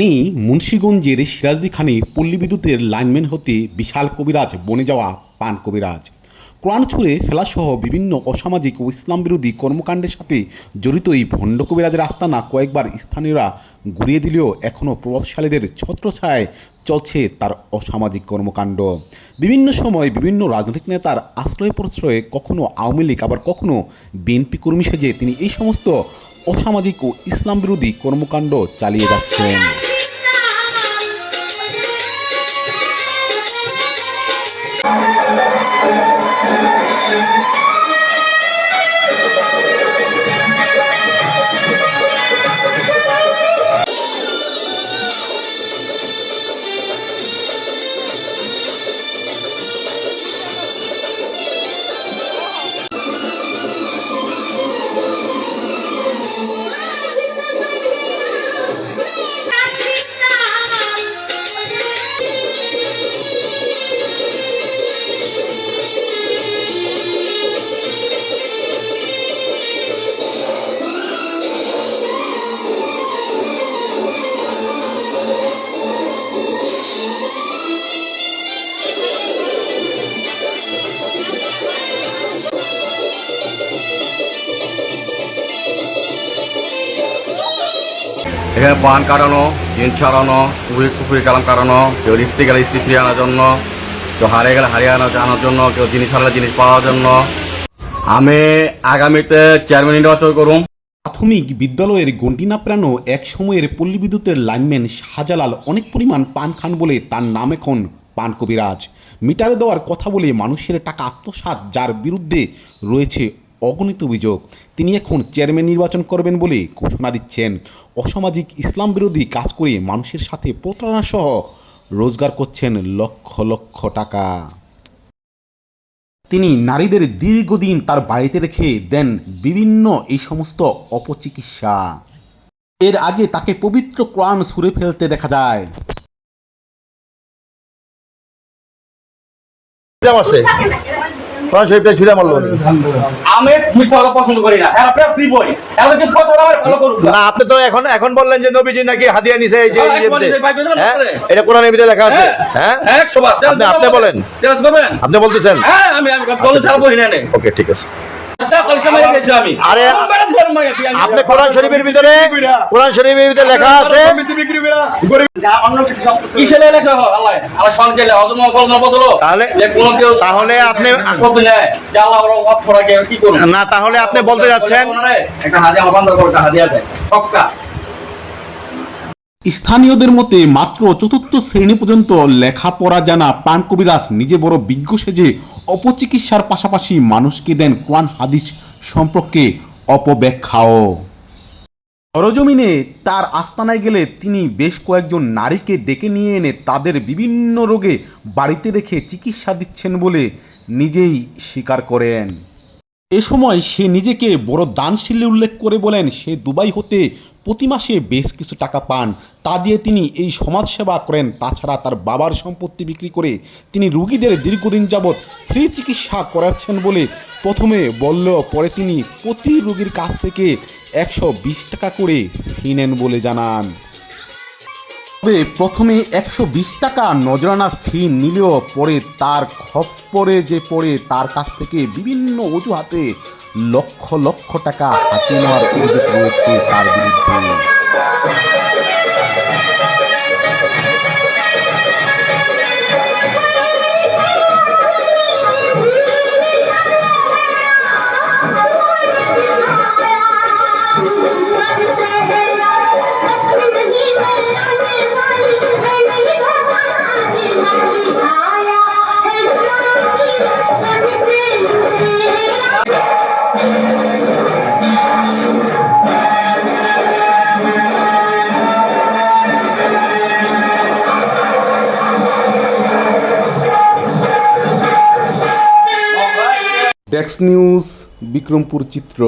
তিনি মুন্সীগঞ্জের সিরাজদি খানে পল্লী বিদ্যুতের লাইনম্যান হতে বিশাল কবিরাজ বনে যাওয়া পান কবিরাজ। কোরআন ছুঁড়ে ফেলাসহ বিভিন্ন অসামাজিক ও ইসলাম বিরোধী কর্মকাণ্ডের সাথে জড়িত এই ভণ্ড কবিরাজের আস্তানা কয়েকবার স্থানীয়রা ঘুরিয়ে দিলেও এখনও প্রভাবশালীদের ছত্রছায় চলছে তার অসামাজিক কর্মকাণ্ড। বিভিন্ন সময় বিভিন্ন রাজনৈতিক নেতার আশ্রয় প্রশ্রয়ে কখনো আওয়ামী লীগ, আবার কখনো বিএনপি কর্মী সেজে তিনি এই সমস্ত অসামাজিক ও ইসলাম বিরোধী কর্মকাণ্ড চালিয়ে যাচ্ছেন। এখানে পান কাটানো, জিন ছাড়ানো কুকুরি কুকুরি কালাম কাটানো, কেউ স্ত্রী গেলে স্ত্রী ফিরিয়ে আনার জন্য, কেউ হারিয়ে গেলে হারিয়ে আনা আনার জন্য, কেউ জিনিস হারালে জিনিস পাওয়ার জন্য। আমি আগামীতে চেয়ারম্যান নির্বাচন করুম। প্রাথমিক বিদ্যালয়ের গন্ডিনা প্রাণ এক সময়ের পল্লী বিদ্যুতের লাইনম্যান শাহজালাল অনেক পরিমাণ পান খান বলে তার নাম এখন পান কবিরাজ। মিটারে দেওয়ার কথা বলে মানুষের টাকা আত্মসাৎ যার বিরুদ্ধে রয়েছে অগণিত অভিযোগ। তিনি এখন চেয়ারম্যান নির্বাচন করবেন বলে ঘোষণা দিচ্ছেন। অসামাজিক ইসলাম বিরোধী কাজ করে মানুষের সাথে প্রতারণা সহ রোজগার করছেন লক্ষ লক্ষ টাকা। তিনি নারীদের দীর্ঘদিন তার বাড়িতে রেখে দেন বিভিন্ন এই সমস্ত অপচিকিৎসা। এর আগে তাকে পবিত্র কোরআন সুরে ফেলতে দেখা যায়। আছে। কোরআন শরীফটা ছুঁড়ে মারলো। আমি মিথ্যা কথা পছন্দ করি না। দিবই। এরা কিছু কথা বলা ভালো করুন না আপনি তো এখন এখন বললেন যে নবীজি নাকি হাদিয়া নিছে এই যে হ্যাঁ, হ্যাঁ? এটা কোরআনের ভিতরে লেখা আছে। হ্যাঁ হ্যাঁ? বার আপনি আপনি বলেন। আপনি বলতেছেন। হ্যাঁ আমি আমি বলতে না নে ওকে ঠিক আছে। আরে, আমি? আপনি কোরআন শরীফের ভিতরে কোরআন শরীফের ভিতরে লেখা আছে। তাহলে- যে কোনো কেউ তাহলে আপনি- কত নেয় যে আল্লাহ ওর অর্থ রাখে কি করুন? না তাহলে আপনি বলতে যাচ্ছেন স্থানীয়দের মতে মাত্র চতুর্থ শ্রেণি পর্যন্ত লেখাপড়া জানা পান কবিরাজ নিজে বড় বিজ্ঞ সেজে অপচিকিৎসার পাশাপাশি মানুষকে দেন কোরআন হাদিস সম্পর্কে অপব্যাখ্যাও। সরজমিনে তার আস্তানায় গেলে তিনি বেশ কয়েকজন নারীকে ডেকে নিয়ে এনে তাদের বিভিন্ন রোগে বাড়িতে রেখে চিকিৎসা দিচ্ছেন বলে নিজেই স্বীকার করেন। এ সময় সে নিজেকে বড় দানশীল উল্লেখ করে বলেন, সে দুবাই হতে প্রতি মাসে বেশ কিছু টাকা পান। তা দিয়ে তিনি এই সমাজসেবা করেন। তাছাড়া তার বাবার সম্পত্তি বিক্রি করে তিনি রুগীদের দীর্ঘদিন যাবৎ ফ্রি চিকিৎসা করাচ্ছেন বলে প্রথমে বলল পরে তিনি প্রতি রোগীর কাছ থেকে একশো বিশ টাকা করে ফি নেন বলে জানান। তবে প্রথমে একশো বিশ টাকা নজরানা ফি নিলেও পরে তার খপ্পরে যে পড়ে তার কাছ থেকে বিভিন্ন অজুহাতে লক্ষ লক্ষ টাকা হাতিয়ে নেওয়ার অভিযোগ রয়েছে তার বিরুদ্ধে। ডেক্স নিউজ বিক্রমপুর চিত্র